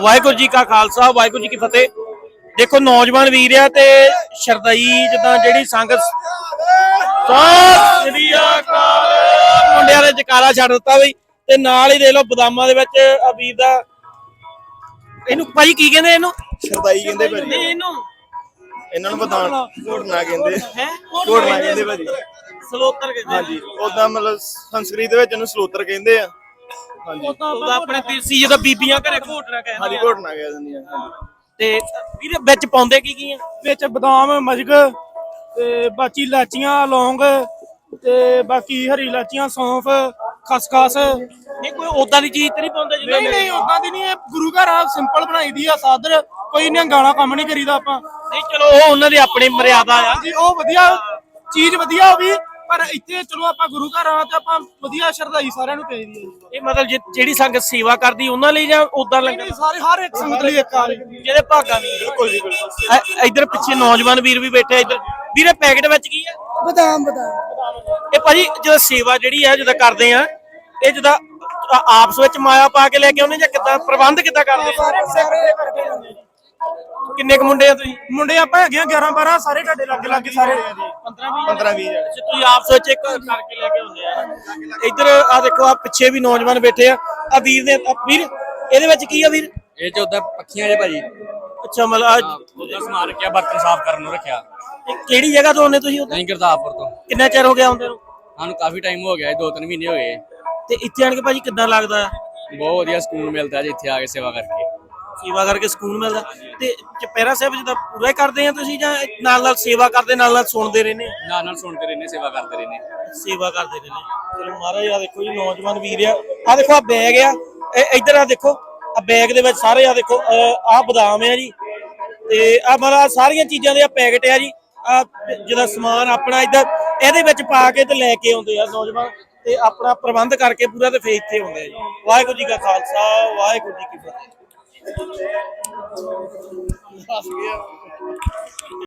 ਵਾਹਿਗੁਰੂ ਜੀ ਕਾ ਖਾਲਸਾ ਵਾਹਿਗੁਰੂ ਜੀ ਕੀ ਫਤਿਹ। ਦੇਖੋ ਨੌਜਵਾਨ ਵੀਰ ਆ ਤੇ ਸ਼ਰਦਈ ਜਿੱਦਾਂ ਜਿਹੜੀ ਸੰਗਤ ਸਤਿ ਸ੍ਰੀ ਅਕਾਲ। ਮੁੰਡਿਆਂ ਨੇ ਜਕਾਰਾ ਛੱਡ ਦਿੱਤਾ ਬਈ ਤੇ ਨਾਲ ਹੀ ਦੇਖ ਲਓ ਬਦਾਮਾਂ ਦੇ ਵਿੱਚ ਆ ਵੀਰ ਦਾ। ਇਹਨੂੰ ਭਾਈ ਕੀ ਕਹਿੰਦੇ ਇਹਨੂੰ? ਸ਼ਰਦਾਈ ਕਹਿੰਦੇ ਭਾਜੀ। ਨਹੀਂ ਇਹਨੂੰ। ਇਹਨਾਂ ਨੂੰ ਬਤਾਉਣ ਘੋੜਨਾ ਕਹਿੰਦੇ। ਹੈ? ਘੋੜਨਾ ਕਹਿੰਦੇ ਭਾਜੀ। ਸਲੋਤਰ ਕਹਿੰਦੇ ਹਾਂਜੀ ਉਦਾਂ ਮਤਲਬ ਸੰਸਕ੍ਰਿਤ ਵਿੱਚ ਇਹਨੂੰ ਸਲੋਤਰ ਕਹਿੰਦੇ ਆ। ਹਾਂਜੀ। ਉਹਦਾ ਆਪਣੇ ਦੇਸੀ ਜਦੋਂ ਬੀਬੀਆਂ ਘਰੇ ਘੋਟਣਾ ਹਾਂਜੀ ਕਹਿੰਦੇ ਆ। ਘੋੜਨਾ ਕਹਿ ਦਿੰਦੀਆਂ ਹਾਂਜੀ। ਤੇ ਵੀਰੇ ਵਿੱਚ ਪਾਉਂਦੇ ਕੀ ਕੀ ਆ? ਵਿੱਚ ਬਦਾਮ ਮਜਗ ਤੇ ਬਾਕੀ ਲਾਚੀਆਂ ਲੌਂਗ ਤੇ ਬਾਕੀ ਹਰੀ ਇਲਾਚੀਆਂ ਸੌਂਫ ਖਸਖਸ। ਨਹੀਂ ਕੋਈ ਉਦਾਂ ਦੀ ਚੀਜ਼ ਤੇ ਨਹੀਂ ਪਾਉਂਦੇ ਜਿੱਦਾਂ ਨਹੀਂ ਨਹੀਂ ਉਦਾਂ ਦੀ ਨਹੀਂ ਇਹ ਗੁਰੂ ਘਰ ਆ ਸਿੰਪਲ ਬਣਾਈ ਦੀ ਆ ਸਾਦਰ। ਕੋਈ ਨਹੀਂ ਗਾਣਾ ਕੰਮ ਨਹੀਂ ਕਰੀਦਾ ਆਪਾਂ। ਨਹੀਂ ਚਲੋ ਉਹ ਉਹਨਾਂ ਦੀ ਆਪਣੀ ਮਰਿਆਦਾ ਆ। ਜੀ ਉਹ ਵਧੀਆ ਚੀਜ਼ ਵਧੀਆ ਹੋਵੀ ਪਰ ਇੱਥੇ ਚਲੋ ਆਪਾਂ ਗੁਰੂ ਘਰ ਆ ਤੇ ਆਪਾਂ ਵਧੀਆ ਸ਼ਰਧਾਈ ਸਾਰਿਆਂ ਨੂੰ ਚਾਹੀਦੀ ਹੈ ਜੀ। ਇਹ ਮਤਲਬ ਜਿ- ਜਿਹੜੀ ਸੰਗਤ ਸੇਵਾ ਕਰਦੀ ਉਹਨਾਂ ਲਈ ਜਾਂ ਉਦਾਂ ਲੰਗਰ? ਨਹੀਂ ਸਾਰੇ ਹਰ ਇੱਕ ਸੰਗਤ ਲਈ ਇੱਕ ਆ ਜੀ ਜਿਹੜੇ ਭਾਗਾਂ ਦੀ। ਬਿਲਕੁਲ ਜੀ ਬਿਲਕੁਲ। ਇੱਧਰ ਪਿੱਛੇ ਨੌਜਵਾਨ ਵੀਰ ਵੀ ਬੈਠੇ ਆ ਇੱਧਰ। ਵੀਰੇ ਪੈਕਟ ਵਿੱਚ ਕੀ ਆ? ਬਦਾਮ ਬਦਾਮ। ਇਹ ਭਾਜੀ ਜਦੋਂ ਸੇਵਾ ਜਿਹੜੀ ਆ ਜਦੋਂ ਕਰਦੇ ਆ ਇਹ ਜਦੋਂ ਆ- ਆਪਸ ਵਿੱਚ ਮਾਇਆ ਪਾ ਕੇ ਲੈ ਕੇ ਆਉਂਦੇ ਜਾਂ ਕਿੱਦਾਂ? ਪ੍ਰਬੰਧ ਕਿੱਦਾਂ ਕਰਦੇ ਆ? ਸਾਰੇ ਇਕੱਠੇ ਹੁੰਦੇ ਜੀ ਕਿੰਨੇ ਕੁ ਮੁੰਡੇ ਆ ਤੁਸੀਂ? ਮੁੰਡੇ ਆਪਾਂ ਹੈਗੇ ਆ 11 12 ਸਾਰੇ ਤੁਹਾਡੇ ਲੱਗੇ ਲੱਗੇ ਸਾਰੇ। 15 20 15 20 ਅੱਛਾ ਤੁਸੀਂ ਆਪਸ ਵਿੱਚ ਇੱਕ ਕਰਕੇ ਲੈ ਕੇ ਆਉਂਦੇ ਆ। ਇੱਧਰ ਆ ਦੇਖੋ ਆ ਪਿੱਛੇ ਵੀ ਨੌਜਵਾਨ ਬੈਠੇ ਆ। ਆ ਵੀਰ ਨੇ ਆ ਵੀਰ ਇਹਦੇ ਵਿੱਚ ਕੀ ਆ ਵੀਰ? ਇਹ ਚ ਉਦਾਂ ਪੱਖੀਆਂ ਜੇ ਭਾਜੀ। ਅੱਛਾ ਮਤਲਬ ਆਹ ਉਦਾਂ ਸਮਾਨ ਰੱਖਿਆ ਬਰਤਨ ਸਾਫ਼ ਕਰਨ ਨੂੰ ਰੱਖਿਆ। ਇਹ ਕਿਹੜੀ ਜਗ੍ਹਾ ਤੋਂ ਆਉਂਦੇ ਤੁਸੀਂ ਉੱਧਰ? ਨਹੀਂ ਗੁਰਦਾਸਪੁਰ ਤੋਂ। ਕਿੰਨਾ ਚਿਰ ਹੋ ਗਿਆ ਆਉਂਦੇ ਨੂੰ? ਸਾਨੂੰ ਕਾਫੀ ਟਾਈਮ ਹੋ ਗਿਆ ਦੋ ਤਿੰਨ ਮਹੀਨੇ ਹੋ ਗਏ। ਤੇ ਇੱਥੇ ਆਣ ਕੇ ਭਾਜੀ ਕਿੱਦਾਂ ਲੱਗਦਾ? ਆ? ਬਹੁਤ ਵਧੀਆ ਸਕੂਨ ਮਿਲਦਾ ਜੀ ਇੱਥੇ ਆ ਕੇ ਸੇਵਾ ਕਰਕੇ। ਸੇਵਾ ਕਰਕੇ ਸਕੂਨ ਮਿਲਦਾ। ਤੇ ਚਪੈਰਾ ਸਾਹਿਬ ਜਿਹਦਾ ਪੂਰਾ ਹੀ ਕਰਦੇ ਆ ਤੁਸੀਂ ਜਾਂ ਨਾਲ ਨਾਲ ਸੇਵਾ ਕਰਦੇ ਨਾਲ ਨਾਲ ਸੁਣਦੇ ਰਹਿੰਦੇ? ਨਾਲ ਨਾਲ ਸੁਣਦੇ ਰਹਿੰਦੇ ਸੇਵਾ ਕਰਦੇ ਰਹਿੰਦੇ ਸੇਵਾ ਕਰਦੇ ਰਹਿੰਦੇ ਚਲੋ ਮਹਾਰਾਜ ਆ ਦੇਖੋ ਜੀ ਨੌਜਵਾਨ ਵੀਰ ਆ। ਆ ਦੇਖੋ ਆ ਬੈਗ ਆ। ਇੱਧਰ ਆ ਦੇਖੋ ਆ ਬੈਗ ਦੇ ਵਿੱਚ ਸਾਰੇ ਆ ਦੇਖੋ ਆ ਬਦਾਮ ਆ ਜੀ। ਤੇ ਆ ਆਹ ਸਾਰੀਆਂ ਚੀਜ਼ਾਂ ਦੇ ਆ ਪੈਕਟ ਆ ਜੀ। ਆ ਜਿਹਦਾ ਸਮਾਨ ਆਪਣਾ ਇੱਧਰ ਇਹਦੇ ਵਿੱਚ ਪਾ ਕੇ ਤੇ ਲੈ ਕੇ ਆਉਂਦੇ ਆ ਨੌਜਵਾਨ। ਤੇ ਆਪਣਾ ਪ੍ਰਬੰਧ ਕਰਕੇ ਪੂਰਾ ਤੇ ਫੇਰ ਇੱਥੇ ਹੁੰਦੇ ਆ ਜੀ। ਵਾਹਿਗੁਰੂ ਜੀ ਕਾ ਖਾਲਸਾ ਵਾਹਿਗੁਰੂ ਜੀ ਕੀ ਫਤਿਹ। Yeah.